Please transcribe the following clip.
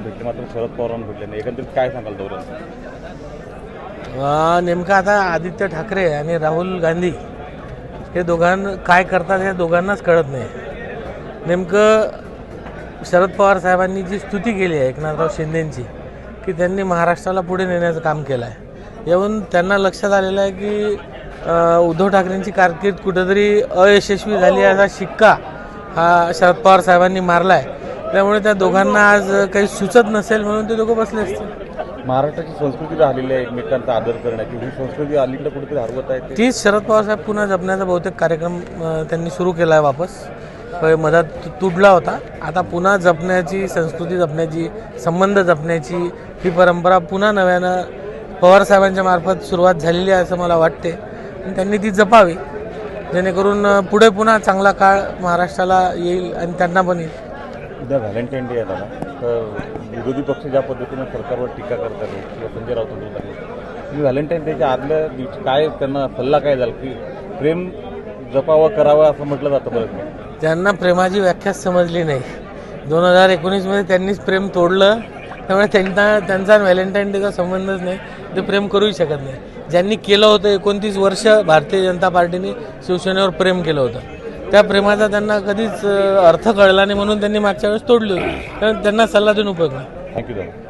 भेटले मात्र शरद पवारांना भेटले नाही. एकंदरीत काय सांगाल दौऱ्यात? नेमकं आता आदित्य ठाकरे आणि राहुल गांधी हे दोघां काय करतात हे दोघांनाच कळत नाही. नेमकं शरद पवार साहेबांनी जी स्तुती केली आहे एकनाथराव शिंदेंची की त्यांनी महाराष्ट्राला पुढे नेण्याचं काम केलं आहे येऊन त्यांना लक्षात आलेलं आहे की उद्धव ठाकरेंची कारकीर्द कुठेतरी अयशस्वी झाली असा शिक्का हा शरद पवार साहेबांनी मारला आहे त्यामुळे त्या दोघांना आज काही सुचत नसेल म्हणून ते दोघं बसले असतील. महाराष्ट्राची संस्कृती राहिलेली आहे एकमेकांचा आदर करण्याची ही संस्कृती अलीकडे कुठेतरी हरवत आहे तीच शरद पवार साहेब पुन्हा जपण्याचा बहुतेक कार्यक्रम त्यांनी सुरू केला आहे वापस. मधात तुटला होता. आता पुन्हा जपण्याची संस्कृती जपण्याची संबंध जपण्याची ही परंपरा पुन्हा नव्यानं पवार साहेबांच्या मार्फत सुरुवात झालेली आहे असं मला वाटते. आणि त्यांनी ती जपावी. जेणेकरून पुढे पुन्हा चांगला काळ महाराष्ट्राला येईल आणि त्यांना पण येईल. उद्या व्हॅलेंटाईन डे आहे दादा. तर विरोधी पक्ष ज्या पद्धतीनं सरकारवर टीका करतात किंवा संजय राऊत मी व्हॅलेंटाईन डेच्या आदल्या दिवशी काय त्यांना सल्ला काय झाला की प्रेम जपावं करावं असं म्हटलं जातं बरं त्यांना प्रेमाची व्याख्याच समजली नाही. दोन हजार एकोणीसमध्ये त्यांनीच प्रेम तोडलं त्यामुळे त्यांना त्यांचा व्हॅलेंटाईन डेचा संबंधच नाही. ते प्रेम करूही शकत नाही. ज्यांनी केलं होतं एकोणतीस वर्ष भारतीय जनता पार्टीने शिवसेनेवर प्रेम केलं होतं. त्या प्रेमाचा त्यांना कधीच अर्थ कळला नाही म्हणून त्यांनी मागच्या वेळेस तोडली. होती त्यांना सल्ला देऊन उपयोग नाही. थँक्यू दादा